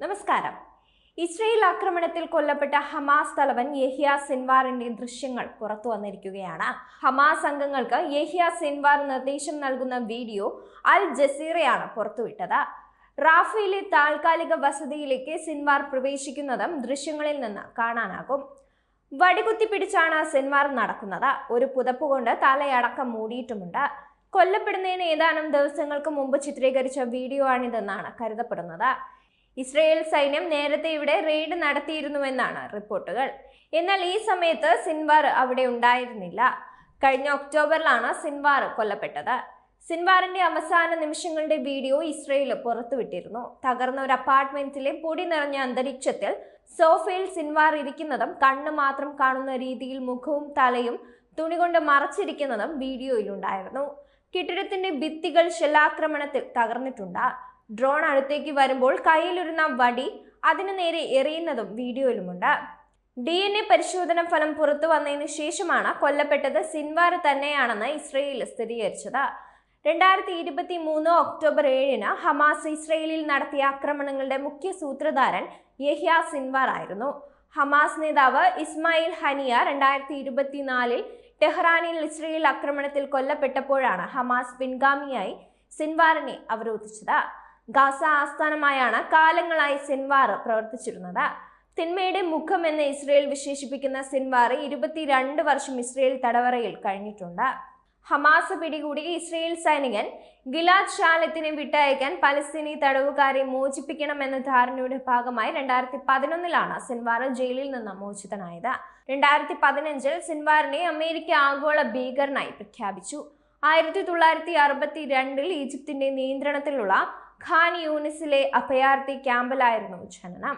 നമസ്കാരം. ഇസ്രയേൽ ആക്രമണത്തിൽ കൊല്ലപ്പെട്ട ഹമാസ് തലവൻ യഹിയ സിൻവാറിന്റെ ദൃശ്യങ്ങൾ പുറത്തു വന്നിരിക്കുകയാണ്. ഹമാസ് അംഗങ്ങൾക്ക് യഹിയ സിൻവാർ നിർദ്ദേശം നൽകുന്ന വീഡിയോ അൽ ജസീറയാണ് പുറത്തുവിട്ടത്. റാഫയിലെ താൽക്കാലിക വസതിയിലേക്ക് സിൻവാർ പ്രവേശിക്കുന്നതും ദൃശ്യങ്ങളിൽ നിന്ന് കാണാനാകും. വടികുത്തി പിടിച്ചാണ് സിൻവാർ നടക്കുന്നത്. ഒരു പുതപ്പ് കൊണ്ട് തലയടക്കം മൂടിയിട്ടുമുണ്ട്. കൊല്ലപ്പെടുന്നതിന് ഏതാനും ദിവസങ്ങൾക്ക് മുമ്പ് ചിത്രീകരിച്ച വീഡിയോ ആണിതെന്നാണ് കരുതപ്പെടുന്നത്. ഇസ്രയേൽ സൈന്യം നേരത്തെ ഇവിടെ റെയ്ഡ് നടത്തിയിരുന്നുവെന്നാണ് റിപ്പോർട്ടുകൾ. എന്നാൽ ഈ സമയത്ത് സിൻവാർ അവിടെ ഉണ്ടായിരുന്നില്ല. കഴിഞ്ഞ ഒക്ടോബറിലാണ് സിൻവാർ കൊല്ലപ്പെട്ടത്. സിൻവാറിന്റെ അവസാന നിമിഷങ്ങളുടെ വീഡിയോ ഇസ്രയേൽ പുറത്തുവിട്ടിരുന്നു. തകർന്ന ഒരു അപ്പാർട്ട്മെന്റിലെ പൊടി നിറഞ്ഞ അന്തരീക്ഷത്തിൽ സോഫയിൽ സിൻവാർ ഇരിക്കുന്നതും കണ്ണ് മാത്രം കാണുന്ന രീതിയിൽ മുഖവും തലയും തുണി കൊണ്ട് മറച്ചിരിക്കുന്നതും വീഡിയോയിലുണ്ടായിരുന്നു. കെട്ടിടത്തിന്റെ ഭിത്തികൾ ഷെല്ലാക്രമണത്തിൽ തകർന്നിട്ടുണ്ട്. ഡ്രോൺ അടുത്തേക്ക് വരുമ്പോൾ കയ്യിലിരുന്ന വടി അതിനു നേരെ എറിയുന്നതും വീഡിയോയിലുമുണ്ട്. ഡി എൻ എ പരിശോധന ഫലം പുറത്തു വന്നതിന് ശേഷമാണ് കൊല്ലപ്പെട്ടത് സിൻവാർ തന്നെയാണെന്ന് ഇസ്രയേൽ സ്ഥിരീകരിച്ചത്. രണ്ടായിരത്തി ഇരുപത്തി മൂന്ന് ഒക്ടോബർ ഏഴിന് ഹമാസ് ഇസ്രയേലിൽ നടത്തിയ ആക്രമണങ്ങളുടെ മുഖ്യ സൂത്രധാരൻ യഹ്യ സിൻവാർ ആയിരുന്നു. ഹമാസ് നേതാവ് ഇസ്മായിൽ ഹനിയ രണ്ടായിരത്തി ഇരുപത്തിനാലിൽ ടെഹ്റാനിൽ ഇസ്രയേൽ ആക്രമണത്തിൽ കൊല്ലപ്പെട്ടപ്പോഴാണ് ഹമാസ് പിൻഗാമിയായി സിൻവാറിനെ അവരോധിച്ചത്. ഗാസ ആസ്ഥാനമായാണ് കാലങ്ങളായി സിൻവാർ പ്രവർത്തിച്ചിരുന്നത്. തിന്മയുടെ മുഖം എന്ന് ഇസ്രയേൽ വിശേഷിപ്പിക്കുന്ന സിൻവാർ ഇരുപത്തിരണ്ട് വർഷം ഇസ്രയേൽ തടവറയിൽ കഴിഞ്ഞിട്ടുണ്ട്. ഹമാസ് പിടികൂടിയ ഇസ്രയേൽ സൈനികൻ ഗിലാദ് ഷാലത്തിനെ വിട്ടയക്കാൻ പലസ്തീനി തടവുകാരെ മോചിപ്പിക്കണമെന്ന ധാരണയുടെ ഭാഗമായി രണ്ടായിരത്തി പതിനൊന്നിലാണ് സിൻവാർ ജയിലിൽ നിന്ന് മോചിതനായത്. രണ്ടായിരത്തി പതിനഞ്ചിൽ സിൻവാറിനെ അമേരിക്ക ആഗോള ഭീകരനായി പ്രഖ്യാപിച്ചു. ആയിരത്തി തൊള്ളായിരത്തി അറുപത്തി രണ്ടിൽ ഈജിപ്തിന്റെ നിയന്ത്രണത്തിലുള്ള ഖാൻ യൂണിസിലെ അഭയാർത്ഥി ക്യാമ്പിലായിരുന്നു ജനനം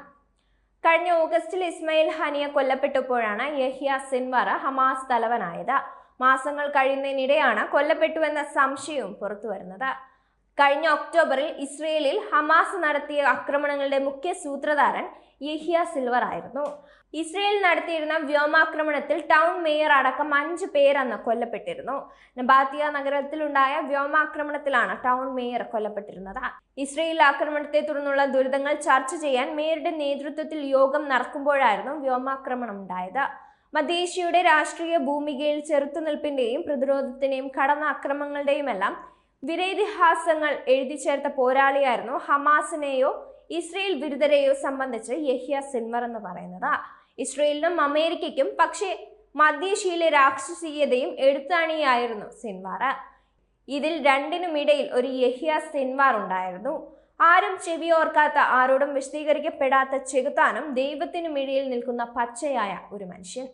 കഴിഞ്ഞ ഓഗസ്റ്റിൽ ഇസ്മയിൽ ഹനിയ കൊല്ലപ്പെട്ടപ്പോഴാണ് യഹിയ സിൻവറ ഹമാസ് തലവനായത്. മാസങ്ങൾ കഴിയുന്നതിനിടെയാണ് കൊല്ലപ്പെട്ടുവെന്ന സംശയവും പുറത്തുവരുന്നത്. കഴിഞ്ഞ ഒക്ടോബറിൽ ഇസ്രയേലിൽ ഹമാസ് നടത്തിയ ആക്രമണങ്ങളുടെ മുഖ്യ സൂത്രധാരൻ യഹിയ സിൽവർ ആയിരുന്നു. ഇസ്രയേൽ നടത്തിയിരുന്ന വ്യോമാക്രമണത്തിൽ ടൗൺ മേയർ അടക്കം അഞ്ച് പേരന്ന് കൊല്ലപ്പെട്ടിരുന്നു. നബാത്തിയ നഗരത്തിലുണ്ടായ വ്യോമാക്രമണത്തിലാണ് ടൗൺ മേയർ കൊല്ലപ്പെട്ടിരുന്നത്. ഇസ്രയേൽ ആക്രമണത്തെ തുടർന്നുള്ള ദുരിതങ്ങൾ ചർച്ച ചെയ്യാൻ മേയറുടെ നേതൃത്വത്തിൽ യോഗം നടക്കുമ്പോഴായിരുന്നു വ്യോമാക്രമണം ഉണ്ടായത്. മധ്യേഷ്യയുടെ രാഷ്ട്രീയ ഭൂമികയിൽ ചെറുത്തുനിൽപ്പിന്റെയും പ്രതിരോധത്തിന്റെയും കടന്നാക്രമങ്ങളുടെയുമെല്ലാം വിരേതിഹാസങ്ങൾ എഴുതി ചേർത്ത പോരാളിയായിരുന്നു ഹമാസിനെയോ ഇസ്രയേൽ വിരുദ്ധരെയോ സംബന്ധിച്ച് യഹ്യ സിൻവർ എന്ന് പറയുന്നത്. ഇസ്രയേലിനും അമേരിക്കയ്ക്കും പക്ഷേ മധ്യേഷ്യയിലെ രാക്ഷസീയതയും എഴുത്താണിയായിരുന്നു സിൻവാർ. ഇതിൽ രണ്ടിനുമിടയിൽ ഒരു യഹ്യ സിൻവാർ ഉണ്ടായിരുന്നു. ആരും ചെവിയോർക്കാത്ത ആരോടും വിശദീകരിക്കപ്പെടാത്ത ചെകുത്താനും ദൈവത്തിനുമിടയിൽ നിൽക്കുന്ന പച്ചയായ ഒരു മനുഷ്യൻ.